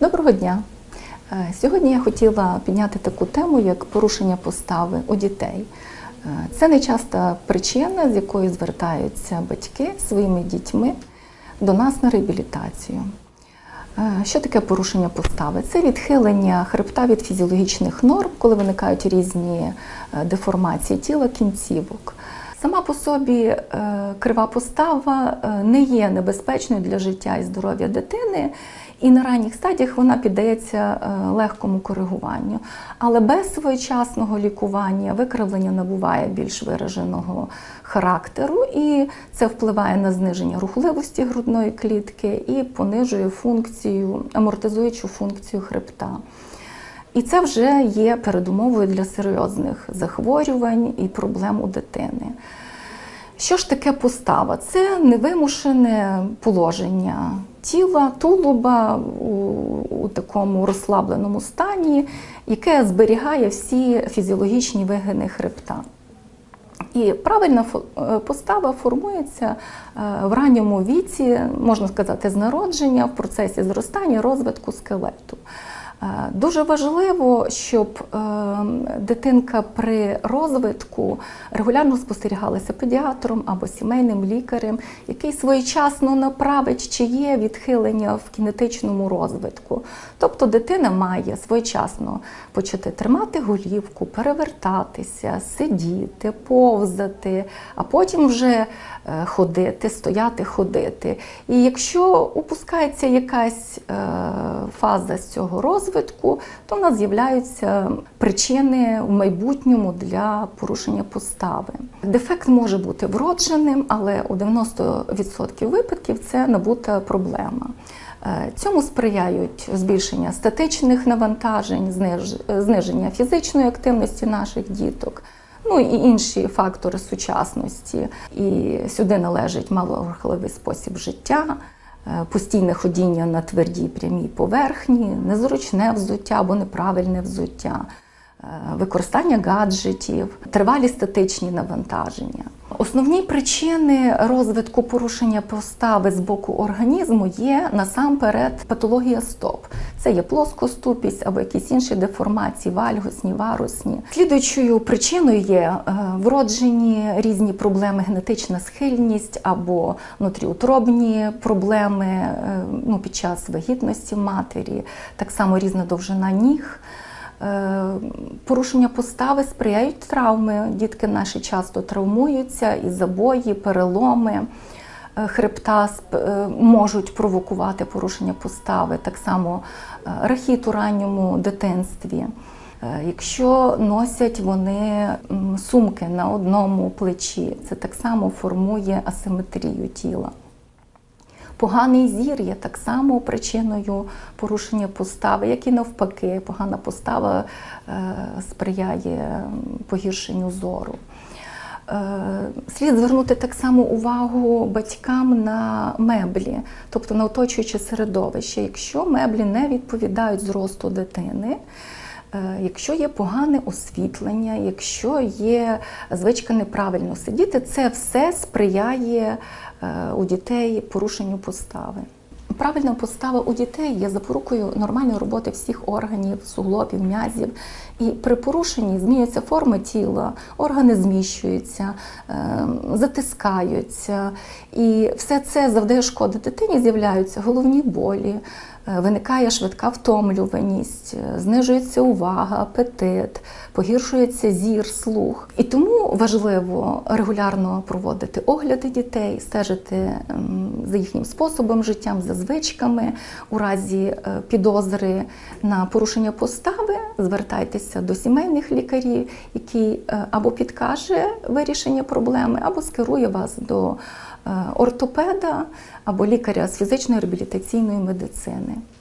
Доброго дня! Е, Сьогодні я хотіла підняти таку тему, як порушення постави у дітей. Е, Це нечаста причина, з якою звертаються батьки своїми дітьми до нас на реабілітацію. Е, Що таке порушення постави? Це відхилення хребта від фізіологічних норм, коли виникають різні деформації тіла, кінцівок. Сама по собі крива постава не є небезпечною для життя і здоров'я дитини, і на ранніх стадіях вона піддається е, легкому коригуванню. Але без своєчасного лікування викривлення набуває більш вираженого характеру, і це впливає на зниження рухливості грудної клітки і понижує функцію, амортизуючу функцію хребта. І це вже є передумовою для серйозних захворювань і проблем у дитини. Що ж таке постава? Це невимушене положення тіла, тулуба у, у такому розслабленому стані, яке зберігає всі фізіологічні вигини хребта. І правильна е, постава формується е, в ранньому віці, можна сказати, з народження в процесі зростання, розвитку скелету. Е, Дуже важливо, щоб е, дитинка при розвитку регулярно спостерігалася педіатром або сімейним лікарем, який своєчасно направить, чи є відхилення в кінетичному розвитку. Тобто дитина має своєчасно почати тримати голівку, перевертатися, сидіти, повзати, а потім вже е, ходити, стояти, ходити. І якщо упускається якась фаза з цього розвитку, то в нас з'являються причини в майбутньому для порушення постави. Дефект може бути вродженим, але у 90% випадків це набута проблема. Е, Цьому сприяють збільшення статичних навантажень, зниж- зниження фізичної активності наших діток. Ну і інші фактори сучасності. І сюди належить малорухливий спосіб життя, постійне ходіння на твердій прямій поверхні, незручне взуття або неправильне взуття, е, використання гаджетів, тривалі статичні навантаження. Основні причини розвитку порушення постави з боку організму є насамперед патологія стоп. Це є плоскоступість або якісь інші деформації, вальгосні, варусні. Слідуючою причиною є е, вроджені різні проблеми, генетична схильність або внутріутробні проблеми е, ну, під час вагітності матері, так само різна довжина ніг. Е, Порушення постави сприяють травми. Дітки наші часто травмуються, і забої, переломи хребта е, можуть провокувати порушення постави, так само е, рахіт у ранньому дитинстві. Е, Якщо носять вони сумки на одному плечі, це так само формує асиметрію тіла. Поганий зір є так само причиною порушення постави, як і навпаки, погана постава е, сприяє погіршенню зору. Е, Слід звернути так само увагу батькам на меблі, тобто на оточуюче середовище. Якщо меблі не відповідають зросту дитини, е, якщо є погане освітлення, якщо є звичка неправильно сидіти, це все сприяє е, у дітей порушенню постави. Правильна постава у дітей є запорукою нормальної роботи всіх органів, суглобів, м'язів. І при порушенні змінюється форма тіла, органи зміщуються, е, затискаються. І все це завдає шкоди дитині, з'являються головні болі, виникає швидка втомлюваність, е, знижується увага, апетит, погіршується зір, слух. І тому важливо регулярно проводити огляди дітей, стежити за їхнім способом життя, за звичками. У разі е, підозри на порушення постави звертайтеся до сімейних лікарів, який е, або підкаже вирішення проблеми, або скерує вас до е, ортопеда або лікаря з фізичної реабілітаційної медицини.